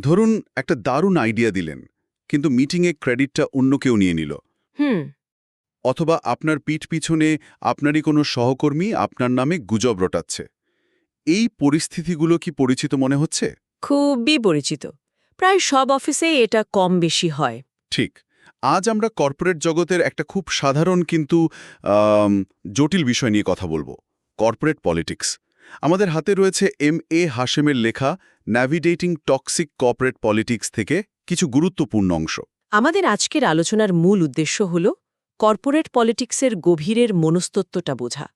ধরুন একটা দারুণ আইডিয়া দিলেন কিন্তু মিটিংয়ে ক্রেডিটটা অন্য কেউ নিয়ে নিল। হুম। অথবা আপনার পিঠ পিছনে আপনারই কোনো সহকর্মী আপনার নামে গুজব রটাচ্ছে। এই পরিস্থিতিগুলো কি পরিচিত মনে হচ্ছে? খুবই পরিচিত। প্রায় সব অফিসেই এটা কম বেশি হয়। ঠিক। আজ আমরা কর্পোরেট জগতের একটা খুব সাধারণ কিন্তু জটিল বিষয় নিয়ে কথা বলব। কর্পোরেট পলিটিক্স আমাদের হাতে রয়েছে এম এ হাশেমের লেখা ন্যাভিডেটিং টক্সিক কর্পোরেট পলিটিক্স থেকে কিছু গুরুত্বপূর্ণ অংশ। আমাদের আজকের আলোচনার মূল উদ্দেশ্য হল কর্পোরেট পলিটিক্সের গভীরের মনস্তত্ত্বটা বোঝা।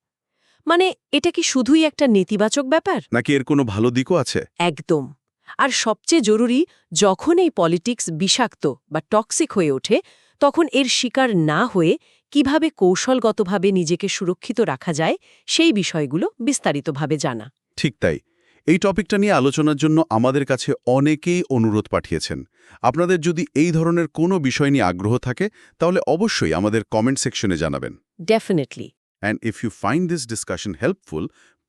মানে এটা কি শুধুই একটা নেতিবাচক ব্যাপার? নাকি এর কোনো ভালো দিকও আছে? একদম। আর সবচেয়ে জরুরি যখন এই পলিটিক্স বিষাক্ত বা টক্সিক হয়ে ওঠে তখন এর শিকার না হয়ে কীভাবে কৌশলগতভাবে নিজেকে সুরক্ষিত রাখা যায় সেই বিষয়গুলো বিস্তারিতভাবে জানা। ঠিক তাই। এই টপিকটা নিয়ে আলোচনার জন্য আমাদের কাছে অনেকেই অনুরোধ পাঠিয়েছেন। আপনাদের যদি এই ধরনের কোনো বিষয় নিয়ে আগ্রহ থাকে তাহলে অবশ্যই আমাদের কমেন্ট সেকশনে জানাবেন। Definitely and if you find this discussion helpful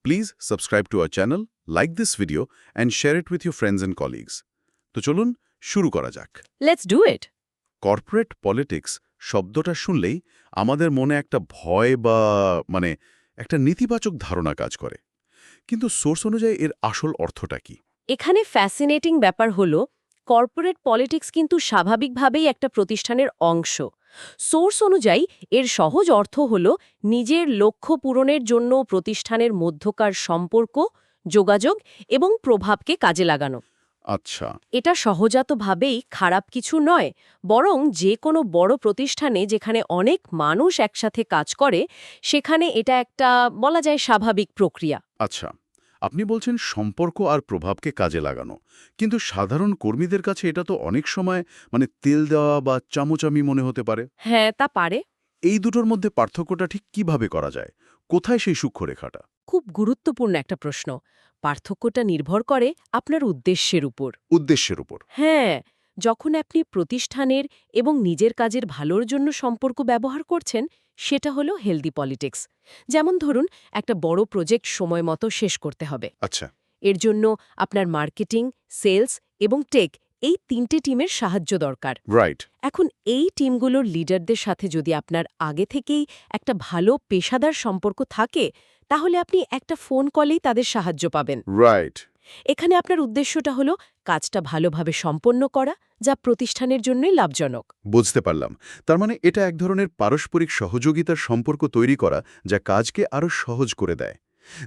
please subscribe to our channel like this video and share it with your friends and colleagues. তো চলুন শুরু করা যাক। Let's do it corporate politics শব্দটা শুনলেই আমাদের মনে একটা ভয় বা মানে একটা নেতিবাচক ধারণা কাজ করে। কিন্তু সোর্স অনুযায়ী এর আসল অর্থটা কি? এখানে ফ্যাসিনেটিং ব্যাপার হল, কর্পোরেট পলিটিক্স কিন্তু স্বাভাবিকভাবেই একটা প্রতিষ্ঠানের অংশ। সোর্স অনুযায়ী এর সহজ অর্থ হল নিজের লক্ষ্য পূরণের জন্য প্রতিষ্ঠানের মধ্যকার সম্পর্ক, যোগাযোগ এবং প্রভাবকে কাজে লাগানো। আচ্ছা। এটা সহজাতভাবেই খারাপ কিছু নয় বরং যে কোনো বড় প্রতিষ্ঠানে যেখানে অনেক মানুষ একসাথে কাজ করে সেখানে এটা একটা বলা যায় স্বাভাবিক প্রক্রিয়া। আচ্ছা আপনি বলছেন সম্পর্ক আর প্রভাবকে কাজে লাগানো কিন্তু সাধারণ কর্মীদের কাছে এটা তো অনেক সময় মানে তেল দেওয়া বা চামচামি মনে হতে পারে। হ্যাঁ তা পারে। এই দুটোর মধ্যে পার্থক্যটা ঠিক কীভাবে করা যায়? কোথায় সেই সূক্ষ্মরেখাটা? খুব গুরুত্বপূর্ণ একটা প্রশ্ন। পার্থক্যটা নির্ভর করে আপনার উদ্দেশ্যের উপর। উদ্দেশ্যের উপর। হ্যাঁ যখন আপনি প্রতিষ্ঠানের এবং নিজের কাজের ভালোর জন্য সম্পর্ক ব্যবহার করছেন সেটা হলো হেলদি পলিটিক্স যেমন ধরুন একটা বড় প্রজেক্ট সময় মতো শেষ করতে হবে। আচ্ছা। এর জন্য আপনার মার্কেটিং সেলস এবং টেক এই তিনটে টিমের সাহায্য দরকার। রাইট এখন এই টিমগুলোর লিডারদের সাথে যদি আপনার আগে থেকেই একটা ভালো পেশাদার সম্পর্ক থাকে তাহলে আপনি একটা ফোন কলেই তাদের সাহায্য পাবেন। রাইট এখানে আপনার উদ্দেশ্যটা হলো কাজটা ভালোভাবে সম্পন্ন করা যা প্রতিষ্ঠানের জন্যই লাভজনক। বুঝতে পারলাম। তার মানে এটা এক ধরনের পারস্পরিক সহযোগিতার সম্পর্ক তৈরি করা যা কাজকে আরও সহজ করে দেয়।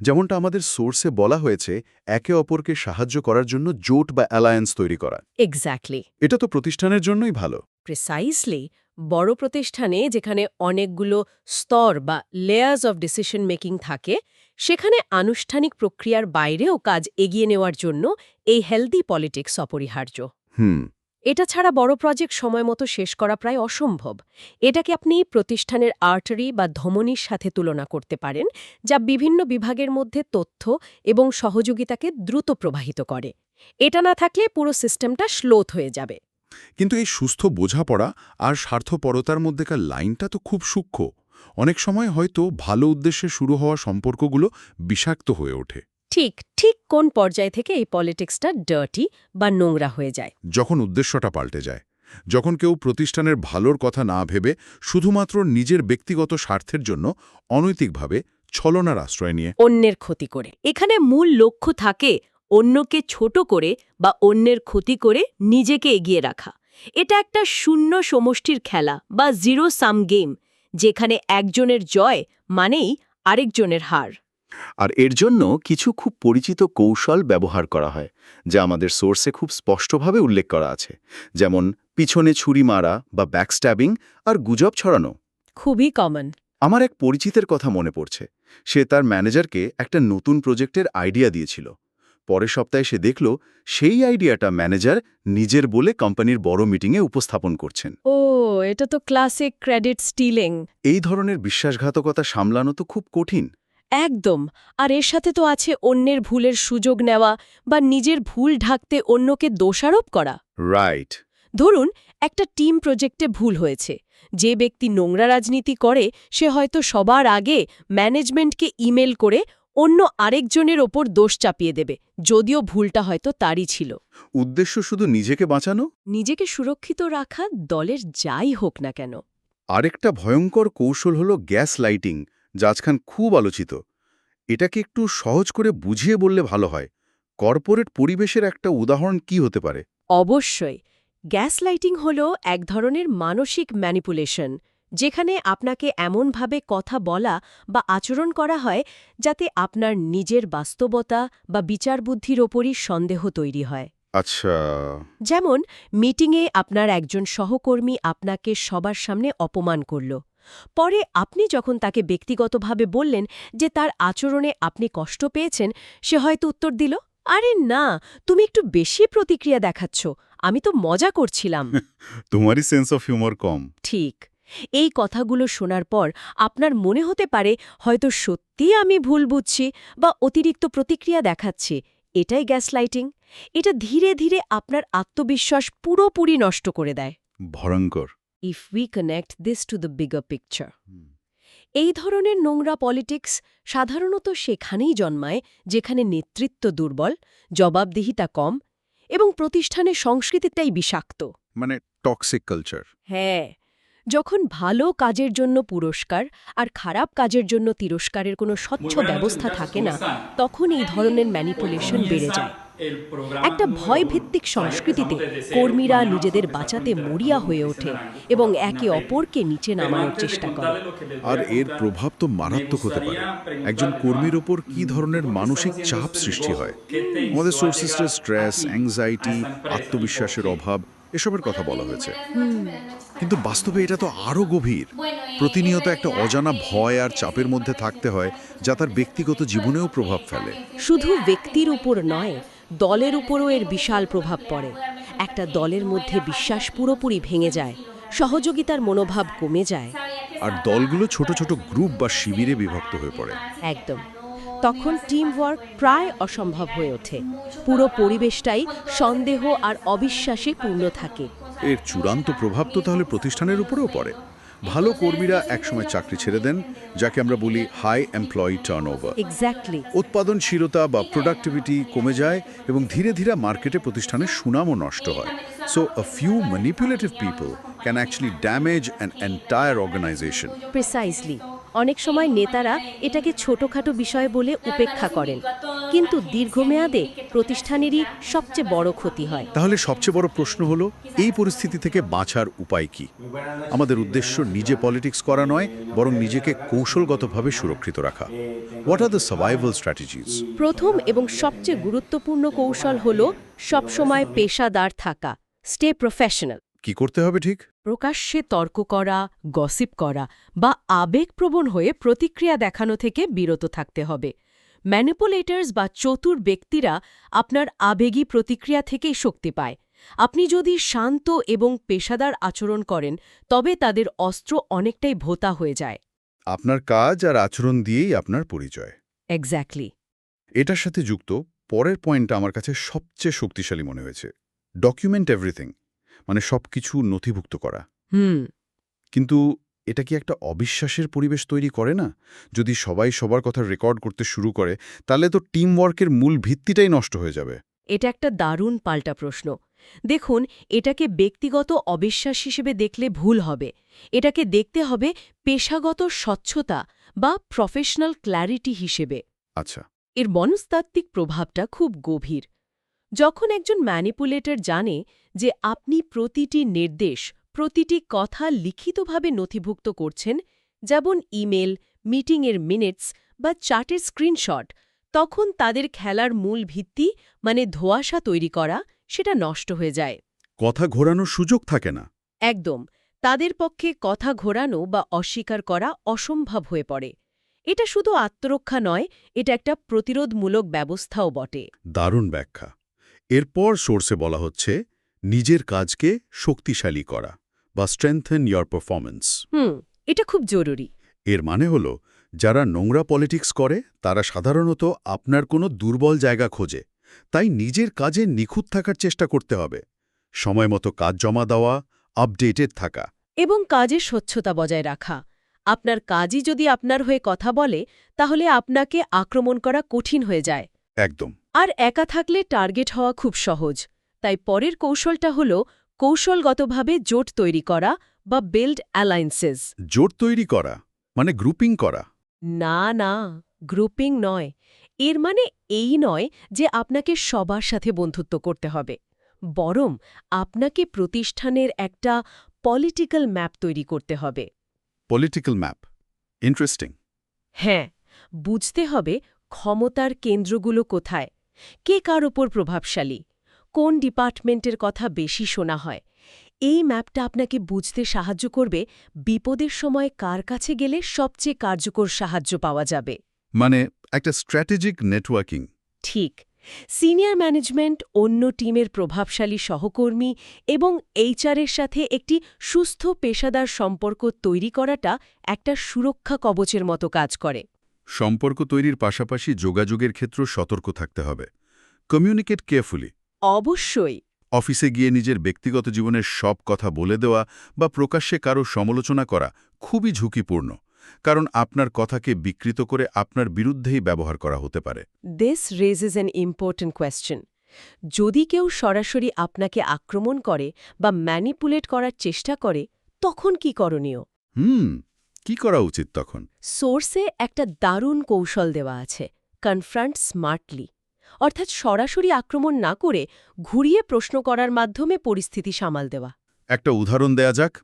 যেমনটা আমাদের সোর্সে বলা হয়েছে একে অপরকে সাহায্য করার জন্য জোট বা অ্যালায়েন্স তৈরি করা। এক্স্যাক্টলি এটা তো প্রতিষ্ঠানের জন্যই ভালো। প্রিসাইসলি বড় প্রতিষ্ঠানে যেখানে অনেকগুলো স্তর বা লেয়ার্স অফ ডিসিশন মেকিং থাকে সেখানে আনুষ্ঠানিক প্রক্রিয়ার বাইরেও কাজ এগিয়ে নেওয়ার জন্য এই হেলদি পলিটিক্স অপরিহার্য। হুম। এটা ছাড়া বড় প্রজেক্ট সময় মতো শেষ করা প্রায় অসম্ভব। এটাকে আপনি প্রতিষ্ঠানের আর্টারি বা ধমনির সাথে তুলনা করতে পারেন যা বিভিন্ন বিভাগের মধ্যে তথ্য এবং সহযোগিতাকে দ্রুত প্রবাহিত করে। এটা না থাকলে পুরো সিস্টেমটা স্লোথ হয়ে যাবে। কিন্তু এই সুস্থ বোঝাপড়া আর স্বার্থপরতার মধ্যেকার লাইনটা তো খুব সূক্ষ্ম। অনেক সময় হয়তো ভালো উদ্দেশ্যে শুরু হওয়া সম্পর্কগুলো বিষাক্ত হয়ে ওঠে। ঠিক ঠিক কোন পর্যায় থেকে এই পলিটিক্সটা ডার্টি বা নোংরা হয়ে যায়? যখন উদ্দেশ্যটা পাল্টে যায় যখন কেউ প্রতিষ্ঠানের ভালোর কথা না ভেবে শুধুমাত্র নিজের ব্যক্তিগত স্বার্থের জন্য অনৈতিকভাবে ছলনার আশ্রয় নিয়ে অন্যের ক্ষতি করে। এখানে মূল লক্ষ্য থাকে অন্যকে ছোট করে বা অন্যের ক্ষতি করে নিজেকে এগিয়ে রাখা। এটা একটা শূন্য সমষ্টির খেলা বা জিরো সাম গেম যেখানে একজনের জয় মানেই আরেকজনের হার। আর এর জন্য কিছু খুব পরিচিত কৌশল ব্যবহার করা হয় যা আমাদের সোর্সে খুব স্পষ্টভাবে উল্লেখ করা আছে। যেমন পিছনে ছুরি মারা বা ব্যাকস্ট্যাবিং আর গুজব ছড়ানো। খুবই কমন আমার এক পরিচিতের কথা মনে পড়ছে। সে তার ম্যানেজারকে একটা নতুন প্রজেক্টের আইডিয়া দিয়েছিল। পরের সপ্তাহে সে দেখল সেই আইডিয়াটা ম্যানেজার নিজের বলে কোম্পানির বড় মিটিংয়ে উপস্থাপন করছেন। ও এটা তো ক্লাসিক ক্রেডিট স্টিলিং। এই ধরনের বিশ্বাসঘাতকতা সামলানো তো খুব কঠিন। একদম। আর এর সাথে তো আছে অন্যের ভুলের সুযোগ নেওয়া বা নিজের ভুল ঢাকতে অন্যকে দোষারোপ করা। রাইট। ধরুন একটা টিম প্রজেক্টে ভুল হয়েছে। যে ব্যক্তি নোংরা রাজনীতি করে সে হয়তো সবার আগে ম্যানেজমেন্টকে ইমেল করে অন্য আরেকজনের ওপর দোষ চাপিয়ে দেবে যদিও ভুলটা হয়তো তারই ছিল। উদ্দেশ্য শুধু নিজেকে বাঁচানো? নিজেকে সুরক্ষিত রাখা দলের যাই হোক না কেন। আরেকটা ভয়ঙ্কর কৌশল হল গ্যাস লাইটিং যা আজখান খুব আলোচিত। এটাকে একটু সহজ করে বুঝিয়ে বললে ভালো হয়। কর্পোরেট পরিবেশের একটা উদাহরণ কি হতে পারে? অবশ্যই। গ্যাস লাইটিং হল এক ধরনের মানসিক ম্যানিপুলেশন যেখানে আপনাকে এমনভাবে কথা বলা বা আচরণ করা হয় যাতে আপনার নিজের বাস্তবতা বা বিচারবুদ্ধির ওপরই সন্দেহ তৈরি হয়। আচ্ছা। যেমন মিটিংয়ে আপনার একজন সহকর্মী আপনাকে সবার সামনে অপমান করল। পরে আপনি যখন তাকে ব্যক্তিগতভাবে বললেন যে তার আচরণে আপনি কষ্ট পেয়েছেন সে হয়তো উত্তর দিল আরে না তুমি একটু বেশি প্রতিক্রিয়া দেখাচ্ছ। আমি তো মজা করছিলাম। তোমারই সেন্স অফ হিউমার কম। ঠিক। এই কথাগুলো শোনার পর আপনার মনে হতে পারে হয়তো সত্যিই আমি ভুল বুঝছি বা অতিরিক্ত প্রতিক্রিয়া দেখাচ্ছি। এটাই গ্যাসলাইটিং। এটা ধীরে ধীরে আপনার আত্মবিশ্বাস পুরোপুরি নষ্ট করে দেয়। ভয়ঙ্কর। If we connect this to the bigger picture এই ধরনের নোংরা পলিটিক্স সাধারণত সেখানেই জন্মায় যেখানে নেতৃত্ব দুর্বল জবাবদিহিতা কম এবং প্রতিষ্ঠানের সংস্কৃতিটাই বিষাক্ত। মানে টক্সিক কালচার হ্যাঁ। যখন ভালো কাজের জন্য পুরস্কার আর খারাপ কাজের জন্য তিরস্কারের কোনো স্বচ্ছ ব্যবস্থা থাকে না তখন এই ধরনের ম্যানিপুলেশন বেড়ে যায়। একটা ভয়ভিত্তিক সংস্কৃতিতে কর্মীরা নিজেদের বাঁচাতে মরিয়া হয়ে ওঠে এবং একে অপরকে নিচে নামানোর চেষ্টা করে। আর এর প্রভাব তো মারাত্মক হতে পারে। একজন কর্মীর ওপর কি ধরনের মানসিক চাপ সৃষ্টি হয়? আমাদের সোর্সেসের স্ট্রেস অ্যাংজাইটি আত্মবিশ্বাসের অভাব এসবের কথা বলা হয়েছে। কিন্তু বাস্তবে এটা তো আরও গভীর। প্রতিনিয়ত একটা অজানা ভয় আর চাপের মধ্যে থাকতে হয় যা তার ব্যক্তিগত জীবনেও প্রভাব ফেলে। শুধু ব্যক্তির উপর নয় দলের উপরও এর বিশাল প্রভাব পড়ে। একটা দলের মধ্যে বিশ্বাস পুরোপুরি ভেঙে যায় সহযোগিতার মনোভাব কমে যায়। আর দলগুলো ছোট ছোট গ্রুপ বা শিবিরে বিভক্ত হয়ে পড়ে। একদম। তখন টিম ওয়ার্ক প্রায় অসম্ভব হয়ে ওঠে। পুরো পরিবেশটাই সন্দেহ আর অবিশ্বাসে পূর্ণ থাকে। এর চূড়ান্ত প্রভাব তো তাহলে প্রতিষ্ঠানের উপরেও পড়ে। ভালো কর্মীরা একসময় চাকরি ছেড়ে দেন যাকে আমরা বলি হাই এমপ্লয়ি টার্নওভার এক্স্যাক্টলি উৎপাদনশীলতা বা প্রোডাক্টিভিটি কমে যায় এবং ধীরে ধীরে মার্কেটে প্রতিষ্ঠানের সুনামও নষ্ট হয়। So a few manipulative people can actually damage an entire organisation precisely অনেক সময় নেতারা এটাকে ছোটখাটো বিষয় বলে উপেক্ষা করেন। কিন্তু দীর্ঘমেয়াদে প্রতিষ্ঠানেরই সবচেয়ে বড় ক্ষতি হয়। তাহলে সবচেয়ে বড় প্রশ্ন হলো এই পরিস্থিতি থেকে বাঁচার উপায় কি? আমাদের উদ্দেশ্য নিজে পলিটিক্স করা নয় বরং নিজেকে কৌশলগতভাবে সুরক্ষিত রাখা। What are the survival strategies প্রথম এবং সবচেয়ে গুরুত্বপূর্ণ কৌশল হল সবসময় পেশাদার থাকা স্টে প্রফেশনাল কি করতে হবে ঠিক? প্রকাশ্যে তর্ক করা গসিপ করা বা আবেগপ্রবণ হয়ে প্রতিক্রিয়া দেখানো থেকে বিরত থাকতে হবে। ম্যানিপুলেটার্স বা চতুর ব্যক্তিরা আপনার আবেগী প্রতিক্রিয়া থেকেই শক্তি পায়। আপনি যদি শান্ত এবং পেশাদার আচরণ করেন তবে তাদের অস্ত্র অনেকটাই ভোতা হয়ে যায়। আপনার কাজ আর আচরণ দিয়েই আপনার পরিচয়। এক্স্যাক্টলি এটার সাথে যুক্ত পরের পয়েন্টটা আমার কাছে সবচেয়ে শক্তিশালী মনে হয়েছে। ডকুমেন্ট এভরিথিং মানে সব কিছু নথিভুক্ত করা। হুম। কিন্তু এটা কি একটা অবিশ্বাসের পরিবেশ তৈরি করে না? যদি সবাই সবার কথা রেকর্ড করতে শুরু করে তাহলে তো টিম ওয়ার্কের মূল ভিত্তিটাই নষ্ট হয়ে যাবে। এটা একটা দারুণ পাল্টা প্রশ্ন। দেখুন এটাকে ব্যক্তিগত অবিশ্বাস হিসেবে দেখলে ভুল হবে। এটাকে দেখতে হবে পেশাগত স্বচ্ছতা বা প্রফেশনাল ক্ল্যারিটি হিসেবে। আচ্ছা। এর মনস্তাত্ত্বিক প্রভাবটা খুব গভীর। যখন একজন ম্যানিপুলেটর জানে যে আপনি প্রতিটি নির্দেশ প্রতিটি কথা লিখিতভাবে নথিভুক্ত করছেন যেমন ইমেল মিটিংয়ের মিনিটস বা চার্টের স্ক্রিনশট তখন তাদের খেলার মূল ভিত্তি মানে ধোঁয়াশা তৈরি করা সেটা নষ্ট হয়ে যায়। কথা ঘোরানোর সুযোগ থাকে না। একদম। তাদের পক্ষে কথা ঘোরানো বা অস্বীকার করা অসম্ভব হয়ে পড়ে। এটা শুধু আত্মরক্ষা নয় এটা একটা প্রতিরোধমূলক ব্যবস্থাও বটে। দারুণ ব্যাখ্যা। এরপর সোর্সে বলা হচ্ছে নিজের কাজকে শক্তিশালী করা বা স্ট্রেংথেন ইয়র পারফরমেন্স হুম এটা খুব জরুরি। এর মানে হল যারা নোংরা পলিটিক্স করে তারা সাধারণত আপনার কোনো দুর্বল জায়গা খোঁজে। তাই নিজের কাজে নিখুঁত থাকার চেষ্টা করতে হবে। সময়মতো কাজ জমা দেওয়া আপডেটেড থাকা। এবং কাজের স্বচ্ছতা বজায় রাখা। আপনার কাজই যদি আপনার হয়ে কথা বলে তাহলে আপনাকে আক্রমণ করা কঠিন হয়ে যায়। একদম। আর একা থাকলে টার্গেট হওয়া খুব সহজ। তাই পরের কৌশলটা হল কৌশলগতভাবে জোট তৈরি করা বা বিল্ড অ্যালায়েন্সেস জোট তৈরি করা মানে গ্রুপিং করা। না না গ্রুপিং নয়। এর মানে এই নয় যে আপনাকে সবার সাথে বন্ধুত্ব করতে হবে। বরং আপনাকে প্রতিষ্ঠানের একটা পলিটিক্যাল ম্যাপ তৈরি করতে হবে। পলিটিক্যাল ম্যাপ ইন্টারেস্টিং হ্যাঁ বুঝতে হবে ক্ষমতার কেন্দ্রগুলো কোথায় কে কার ওপর প্রভাবশালী। কোন ডিপার্টমেন্টের কথা বেশি শোনা হয়? এই ম্যাপটা আপনাকে বুঝতে সাহায্য করবে বিপদের সময় কার কাছে গেলে সবচেয়ে কার্যকর সাহায্য পাওয়া যাবে। মানে একটা স্ট্র্যাটেজিক নেটওয়ার্কিং। ঠিক। সিনিয়র ম্যানেজমেন্ট অন্য টিমের প্রভাবশালী সহকর্মী এবং এইচআরের সাথে একটি সুস্থ পেশাদার সম্পর্ক তৈরি করাটা একটা সুরক্ষা কবচের মতো কাজ করে। সম্পর্ক তৈরির পাশাপাশি যোগাযোগের ক্ষেত্র সতর্ক থাকতে হবে। Communicate carefully. অবশ্যই। অফিসে গিয়ে নিজের ব্যক্তিগত জীবনের সব কথা বলে দেওয়া বা প্রকাশ্যে কারও সমালোচনা করা খুবই ঝুঁকিপূর্ণ কারণ আপনার কথাকে বিকৃত করে আপনার বিরুদ্ধেই ব্যবহার করা হতে পারে। This raises an important question যদি কেউ সরাসরি আপনাকে আক্রমণ করে বা ম্যানিপুলেট করার চেষ্টা করে তখন কি করণীয়? হুম কি করা উচিত তখন? সোর্সে একটা দারুণ কৌশল দেওয়া আছে। কনফ্রন্ট স্মার্টলি অর্থাৎ সরাসরি আক্রমণ না করে ঘুরিয়ে প্রশ্ন করার মাধ্যমে পরিস্থিতি সামাল দেওয়া। একটা উদাহরণ দেয়া যাক।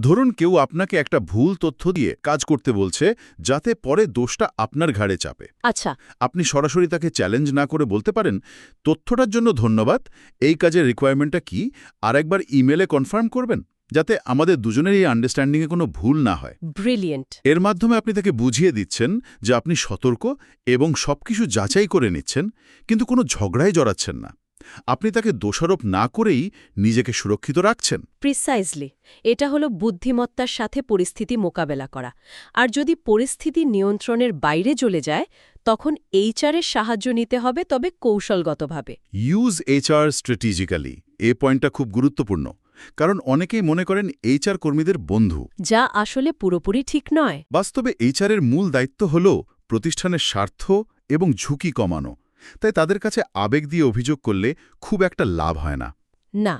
ধরুন কেউ আপনাকে একটা ভুল তথ্য দিয়ে কাজ করতে বলছে যাতে পরে দোষটা আপনার ঘাড়ে চাপে। আচ্ছা। আপনি সরাসরি তাকে চ্যালেঞ্জ না করে বলতে পারেন তথ্যটার জন্য ধন্যবাদ। এই কাজের রিকোয়ারমেন্টটা কি? আর একবার ইমেলে কনফার্ম করবেন? যাতে আমাদের দুজনের এই আন্ডারস্ট্যান্ডিংয়ে কোনো ভুল না হয়। ব্রিলিয়েন্ট এর মাধ্যমে আপনি তাকে বুঝিয়ে দিচ্ছেন যে আপনি সতর্ক এবং সবকিছু যাচাই করে নিচ্ছেন কিন্তু কোনো ঝগড়ায় জড়াচ্ছেন না। আপনি তাকে দোষারোপ না করেই নিজেকে সুরক্ষিত রাখছেন। প্রিসাইজলি এটা হলো বুদ্ধিমত্তার সাথে পরিস্থিতি মোকাবেলা করা। আর যদি পরিস্থিতি নিয়ন্ত্রণের বাইরে চলে যায় তখন এইচআরের সাহায্য নিতে হবে তবে কৌশলগতভাবে। ইউজ এইচআর স্ট্র্যাটেজিক্যালি এ পয়েন্টটা খুব গুরুত্বপূর্ণ। কারণ অনেকেই মনে করেন এইচআর কর্মীদের বন্ধু। যা আসলে পুরোপুরি ঠিক নয়। বাস্তবে এইচআরের মূল দায়িত্ব হল প্রতিষ্ঠানের স্বার্থ এবং ঝুঁকি কমানো। তাই তাদের কাছে আবেগ দিয়ে অভিযোগ করলে খুব একটা লাভ হয় না। না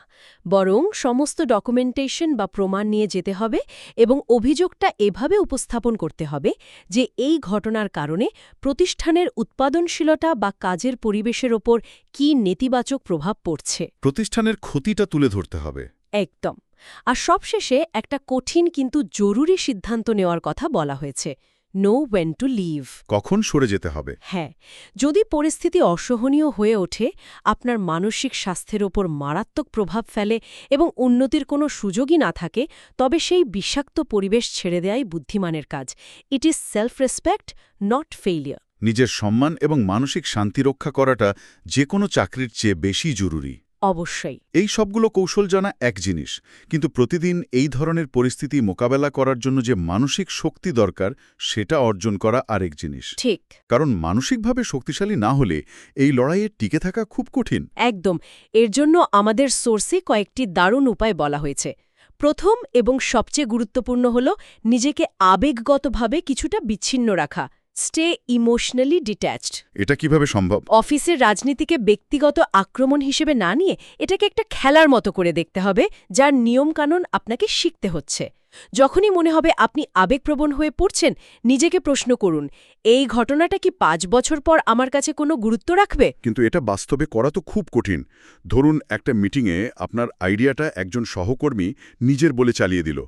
বরং সমস্ত ডকুমেন্টেশন বা প্রমাণ নিয়ে যেতে হবে এবং অভিযোগটা এভাবে উপস্থাপন করতে হবে যে এই ঘটনার কারণে প্রতিষ্ঠানের উৎপাদনশীলতা বা কাজের পরিবেশের ওপর কী নেতিবাচক প্রভাব পড়ছে। প্রতিষ্ঠানের ক্ষতিটা তুলে ধরতে হবে। একদম। আর সবশেষে একটা কঠিন কিন্তু জরুরি সিদ্ধান্ত নেওয়ার কথা বলা হয়েছে নো ওয়েন টু লিভ কখন সরে যেতে হবে? হ্যাঁ যদি পরিস্থিতি অসহনীয় হয়ে ওঠে আপনার মানসিক স্বাস্থ্যের ওপর মারাত্মক প্রভাব ফেলে এবং উন্নতির কোনো সুযোগই না থাকে তবে সেই বিষাক্ত পরিবেশ ছেড়ে দেয়াই বুদ্ধিমানের কাজ। It is self respect not failure নিজের সম্মান এবং মানসিক শান্তি রক্ষা করাটা যে কোনো চাকরির চেয়ে বেশি জরুরি। অবশ্যই। এই সবগুলো কৌশল জানা এক জিনিস কিন্তু প্রতিদিন এই ধরনের পরিস্থিতি মোকাবেলা করার জন্য যে মানসিক শক্তি দরকার সেটা অর্জন করা আরেক জিনিস। ঠিক। কারণ মানসিকভাবে শক্তিশালী না হলে এই লড়াইয়ে টিকে থাকা খুব কঠিন। একদম। এর জন্য আমাদের সোর্সে কয়েকটি দারুণ উপায় বলা হয়েছে। প্রথম এবং সবচেয়ে গুরুত্বপূর্ণ হল নিজেকে আবেগগতভাবে কিছুটা বিচ্ছিন্ন রাখা। স্টে ইমোশনালি ডিট্যাচড এটা কীভাবে সম্ভব? অফিসের রাজনীতিকে ব্যক্তিগত আক্রমণ হিসেবে না নিয়ে এটাকে একটা খেলার মতো করে দেখতে হবে যার নিয়মকানুন আপনাকে শিখতে হচ্ছে। যখনই মনে হবে আপনি আবেগপ্রবণ হয়ে পড়ছেন নিজেকে প্রশ্ন করুন এই ঘটনাটা কি পাঁচ বছর পর আমার কাছে কোনো গুরুত্ব রাখবে? কিন্তু এটা বাস্তবে করা তো খুব কঠিন। ধরুন একটা মিটিংয়ে আপনার আইডিয়াটা একজন সহকর্মী নিজের বলে চালিয়ে দিল।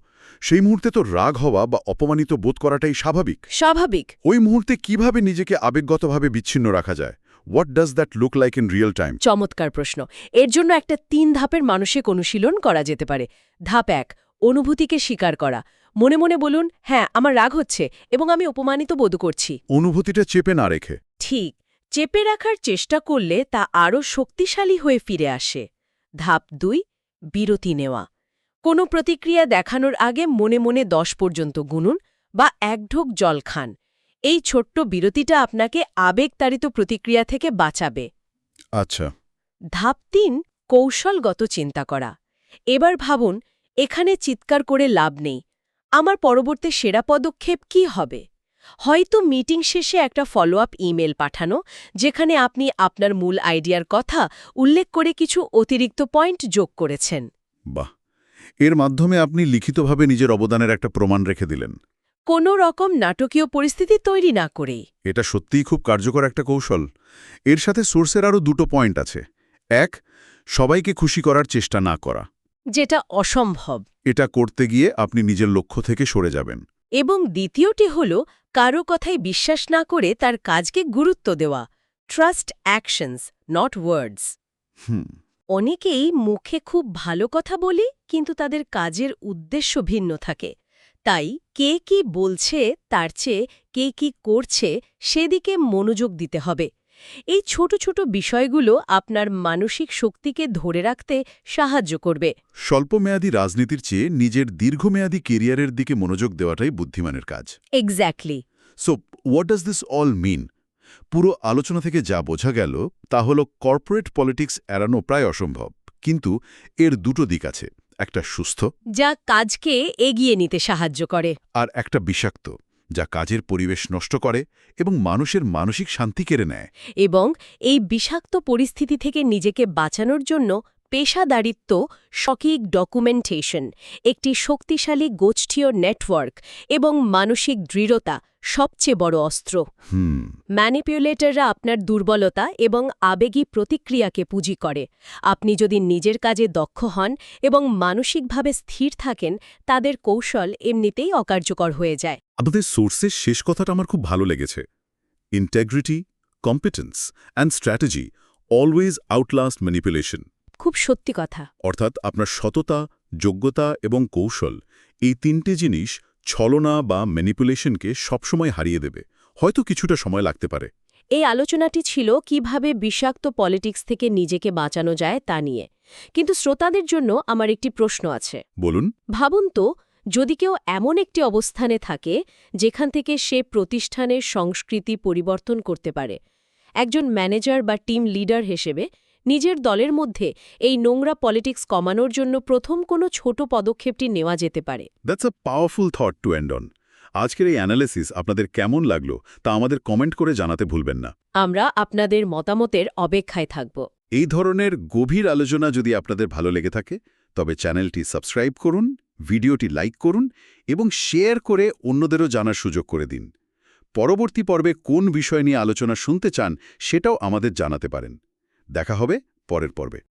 সেই মুহূর্তে তো রাগ হওয়া বা অপমানিত বোধ করাটাই স্বাভাবিক। স্বাভাবিক। ওই মুহূর্তে কীভাবে নিজেকে আবেগগতভাবে বিচ্ছিন্ন রাখা যায়? What does that look like in real time চমৎকার প্রশ্ন। এর জন্য একটা তিন ধাপের মানসিক অনুশীলন করা যেতে পারে। ধাপ এক অনুভূতিকে স্বীকার করা। মনে মনে বলুন হ্যাঁ আমার রাগ হচ্ছে এবং আমি অপমানিত বোধ করছি। অনুভূতিটা চেপে না রেখে। ঠিক চেপে রাখার চেষ্টা করলে তা আরও শক্তিশালী হয়ে ফিরে আসে। ধাপ দুই বিরতি নেওয়া। কোনো প্রতিক্রিয়া দেখানোর আগে মনে মনে দশ পর্যন্ত গুনুন বা এক ঢোক জল খান। এই ছোট্ট বিরতিটা আপনাকে আবেগতাড়িত প্রতিক্রিয়া থেকে বাঁচাবে। আচ্ছা। ধাপ তিন কৌশলগত চিন্তা করা। এবার ভাবুন এখানে চিৎকার করে লাভ নেই। আমার পরবর্তী সেরা পদক্ষেপ কি হবে? হয়তো মিটিং শেষে একটা ফলো আপ ইমেল পাঠানো যেখানে আপনি আপনার মূল আইডিয়ার কথা উল্লেখ করে কিছু অতিরিক্ত পয়েন্ট যোগ করেছেন। বাহ! এর মাধ্যমে আপনি লিখিতভাবে নিজের অবদানের একটা প্রমাণ রেখে দিলেন। কোনো রকম নাটকীয় পরিস্থিতি তৈরি না করেই। এটা সত্যিই খুব কার্যকর একটা কৌশল। এর সাথে সোর্সের আরও দুটো পয়েন্ট আছে। এক সবাইকে খুশি করার চেষ্টা না করা। যেটা অসম্ভব। এটা করতে গিয়ে আপনি নিজের লক্ষ্য থেকে সরে যাবেন। এবং দ্বিতীয়টি হল কারও কথায় বিশ্বাস না করে তার কাজকে গুরুত্ব দেওয়া। ট্রাস্ট অ্যাকশনস নট ওয়ার্ডস অনেকেই মুখে খুব ভালো কথা বলি কিন্তু তাদের কাজের উদ্দেশ্য ভিন্ন থাকে। তাই কে কি বলছে তার চেয়ে কে কি করছে সেদিকে মনোযোগ দিতে হবে। এই ছোট ছোট বিষয়গুলো আপনার মানসিক শক্তিকে ধরে রাখতে সাহায্য করবে। স্বল্পমেয়াদী রাজনীতির চেয়ে নিজের দীর্ঘমেয়াদী কেরিয়ারের দিকে মনোযোগ দেওয়াটাই বুদ্ধিমানের কাজ। Exactly so what does this all mean পুরো আলোচনা থেকে যা বোঝা গেল তা হল কর্পোরেট পলিটিক্স এড়ানো প্রায় অসম্ভব। কিন্তু এর দুটো দিক আছে একটা সুস্থ যা কাজকে এগিয়ে নিতে সাহায্য করে। আর একটা বিষাক্ত। যা কাজের পরিবেশ নষ্ট করে এবং মানুষের মানসিক শান্তি কেড়ে নেয়। এবং এই বিষাক্ত পরিস্থিতি থেকে নিজেকে বাঁচানোর জন্য পেশাদারিত্ব সঠিক ডকুমেন্টেশন একটি শক্তিশালী গোষ্ঠীয় নেটওয়ার্ক এবং মানসিক দৃঢ়তা সবচেয়ে বড় অস্ত্র। হুম। ম্যানিপুলেটররা আপনার দুর্বলতা এবং আবেগী প্রতিক্রিয়াকে পুঁজি করে। আপনি যদি নিজের কাজে দক্ষ হন এবং মানসিকভাবে স্থির থাকেন তাদের কৌশল এমনিতেই অকার্যকর হয়ে যায়। আপনাদের সোর্সের শেষ কথাটা আমার খুব ভালো লেগেছে। Integrity competence and strategy always outlast manipulation খুব সত্যি কথা। অর্থাৎ আপনার সততা যোগ্যতা এবং কৌশল এই তিনটে জিনিস ছলনা বা ম্যানিপুলেশনকে সবসময় হারিয়ে দেবে। হয়তো কিছুটা সময় লাগতে পারে। এই আলোচনাটি ছিল কীভাবে বিষাক্ত পলিটিক্স থেকে নিজেকে বাঁচানো যায় তা নিয়ে। কিন্তু শ্রোতাদের জন্য আমার একটি প্রশ্ন আছে। বলুন। ভাবুন তো যদি কেউ এমন একটি অবস্থানে থাকে যেখান থেকে সে প্রতিষ্ঠানের সংস্কৃতি পরিবর্তন করতে পারে। একজন ম্যানেজার বা টিম লিডার হিসেবে নিজের দলের মধ্যে এই নোংরা পলিটিক্স কমানোর জন্য প্রথম কোনো ছোট পদক্ষেপটি নেওয়া যেতে পারে। That's a powerful thought to end on আজকের এই অ্যানালিসিস আপনাদের কেমন লাগল তা আমাদের কমেন্ট করে জানাতে ভুলবেন না। আমরা আপনাদের মতামতের অপেক্ষায় থাকব। এই ধরনের গভীর আলোচনা যদি আপনাদের ভালো লেগে থাকে তবে চ্যানেলটি সাবস্ক্রাইব করুন ভিডিওটি লাইক করুন এবং শেয়ার করে অন্যদেরও জানার সুযোগ করে দিন। পরবর্তী পর্বে কোন বিষয় নিয়ে আলোচনা শুনতে চান সেটাও আমাদের জানাতে পারেন। দেখা হবে পরের পর্বে।